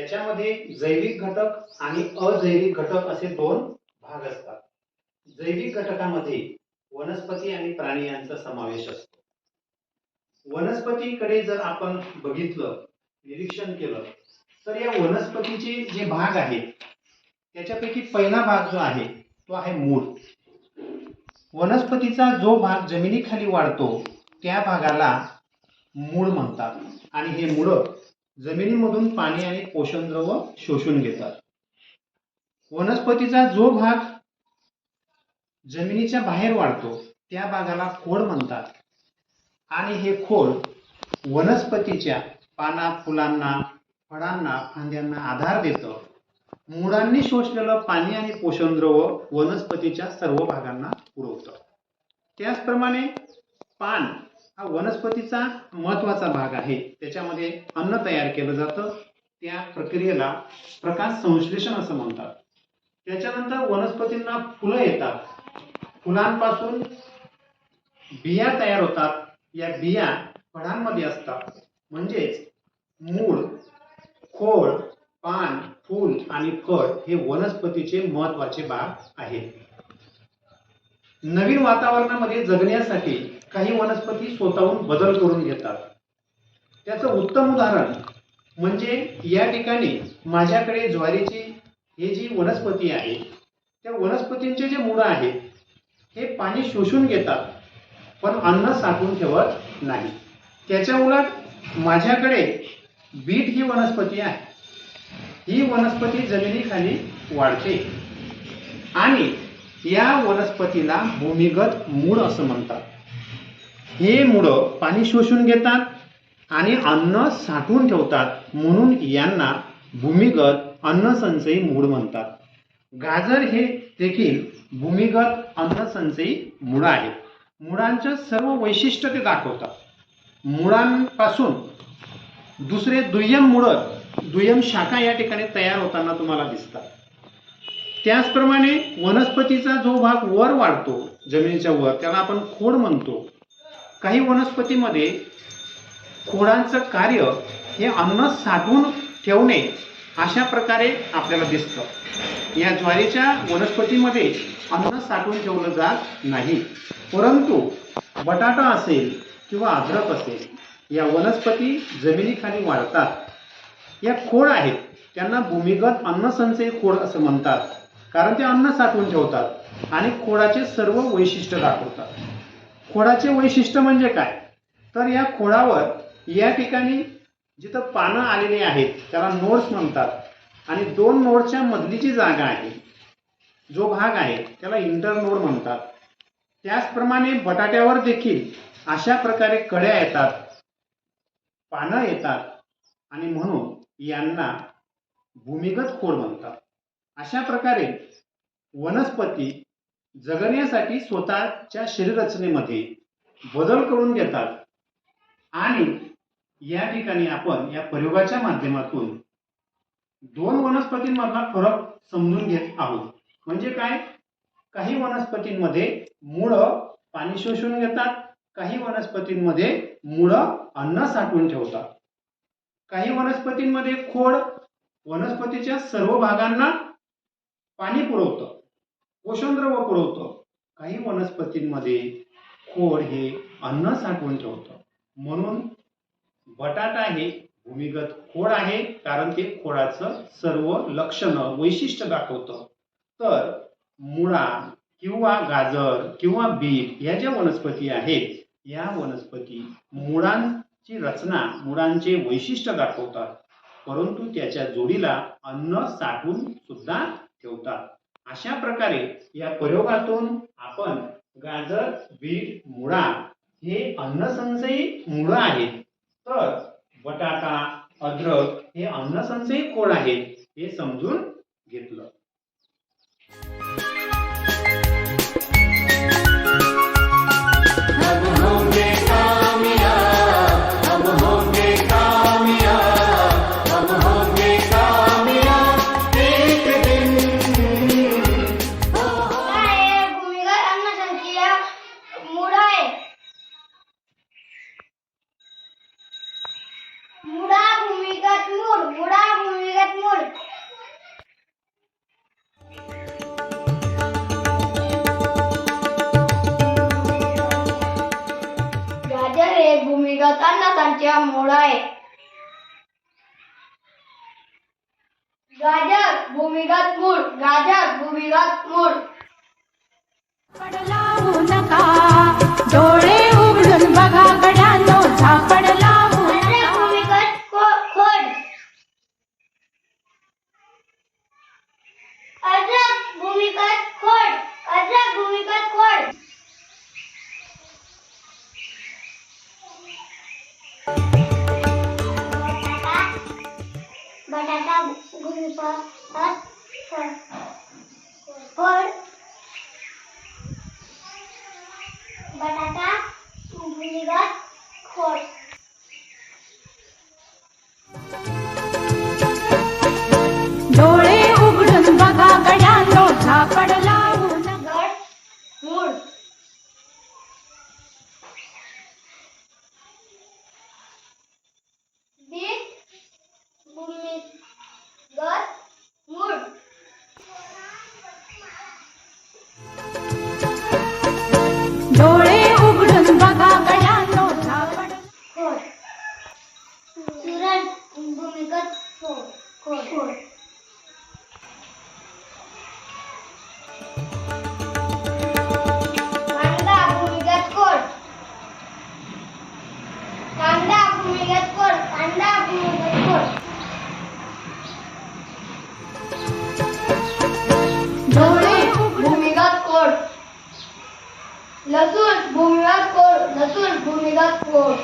याच्यामध्ये जैविक घटक आणि अजैविक घटक असे दोन भाग असतात. जैविक घटकामध्ये वनस्पती आणि प्राणी यांचा समावेश असतो. वनस्पतीकडे जर आपण बघितलं निरीक्षण केलं तर या वनस्पतीचे जे भाग आहेत त्याच्यापैकी पहिला भाग जो आहे तो आहे मूळ. वनस्पतीचा जो भाग जमिनीखाली वाढतो त्या भागाला मूळ म्हणतात. आणि हे मुळं जमिनीमधून पाणी आणि पोषणद्रव शोषून घेतात. वनस्पतीचा जो भाग जमिनीच्या बाहेर वाढतो त्या भागाला खोड म्हणतात. आणि हे खोड वनस्पतीच्या पाना फुलांना फळांना फांद्यांना आधार देतं. मुळांनी शोषलेलं पाणी आणि पोषणद्रव वनस्पतीच्या सर्व भागांना पुरवतं. त्याचप्रमाणे पान हा वनस्पतीचा महत्त्वाचा भाग आहे. त्याच्यामध्ये अन्न तयार केलं जातं. त्या प्रक्रियेला प्रकाश संश्लेषण असं म्हणतात. त्याच्यानंतर वनस्पतींना फुलं येतात. फुलांपासून बिया तयार होतात. या बिया फळांमध्ये असतात. म्हणजेच मूळ खोड पान फूल आणि फळ हे वनस्पतीचे महत्त्वाचे भाग आहेत. नवीन वातावरणामध्ये जगण्यासाठी काही वनस्पती स्वतःहून बदल करून घेतात. त्याचं उत्तम उदाहरण म्हणजे या ठिकाणी माझ्याकडे ज्वारीची ही जी वनस्पती आहे त्या वनस्पतींचे जे मुळं आहेत हे पाणी शोषून घेतात पण अन्न साठवून ठेवत नाही. त्याच्या उलट माझ्याकडे बीट ही वनस्पती आहे. ही वनस्पती जमिनीखाली वाढते. आणि या वनस्पतीला भूमिगत मूळ असं म्हणतात. हे मुळं पाणी शोषून घेतात आणि अन्न साठवून ठेवतात. म्हणून यांना भूमिगत अन्नसंचयी मूळ म्हणतात. गाजर हे देखील भूमिगत अन्नसंचयी मुळं आहेत मुळांचं सर्व वैशिष्ट्य ते दाखवतात. मुळांपासून दुसरे दुय्यम मुळं दुय्यम शाखा या ठिकाणी तयार होताना तुम्हाला दिसतात. त्याचप्रमाणे वनस्पतीचा जो भाग वर वाढतो जमिनीच्या वर त्याला आपण खोड म्हणतो. काही वनस्पतीमध्ये खोडांचं कार्य हे अन्न साठवून ठेवणे अशा प्रकारे आपल्याला दिसतं. या ज्वारीच्या वनस्पतीमध्ये अन्न साठवून ठेवलं जात नाही. परंतु बटाटा असेल किंवा अद्रक असेल या वनस्पती जमिनीखाली वाढतात. या खोड आहेत त्यांना भूमिगत अन्नसंचय खोड असं म्हणतात. कारण ते अन्न साठवून ठेवतात आणि खोडाचे सर्व वैशिष्ट्य दाखवतात. खोडाचे वैशिष्ट्य म्हणजे काय? तर या खोडावर या ठिकाणी जिथं पानं आलेली आहेत त्याला नोड्स म्हणतात. आणि दोन नोडच्या मधली जी जागा आहे जो भाग आहे त्याला इंटर नोड म्हणतात. त्याचप्रमाणे बटाट्यावर देखील अशा प्रकारे कड्या येतात पानं येतात आणि म्हणून यांना भूमिगत खोड म्हणतात. अशा प्रकारे वनस्पती जगण्यासाठी स्वतःच्या शरीररचनेमध्ये बदल करून घेतात. आणि या ठिकाणी आपण या प्रयोगाच्या माध्यमातून दोन वनस्पतींमधला फरक समजून घेत आहोत. म्हणजे काय? काही वनस्पतींमध्ये मुळं पाणी शोषून घेतात काही वनस्पतींमध्ये मुळं अन्न साठवून ठेवतात. काही वनस्पतींमध्ये खोड वनस्पतीच्या सर्व भागांना पाणी पुरवतं. पोषणद्रव पुरवतं काही वनस्पतींमध्ये खोड हे अन्न साठवून ठेवतं. म्हणून बटाटा हे भूमिगत खोड आहे कारण ते खोडाचं सर्व लक्षणं वैशिष्ट्य दाखवतं. तर मुळा किंवा गाजर किंवा बीट या ज्या वनस्पती आहेत या वनस्पती मुळांची रचना मुळांचे वैशिष्ट्य दाखवतात. परंतु त्याच्या जोडीला अन्न साठवून सुद्धा अशा प्रकारे या प्रयोगातून आपण गाजर बीट मुळा हे अन्नसंचयी मुळं आहेत. तर बटाटा अद्रक हे अन्नसंचयी खोड आहेत. हे समजून मुळे गाजर भूमिगत मूळ गाजर भूमिगत मूळ नका. डोळे here भूमिगत कोर नसून भूमिगत कोर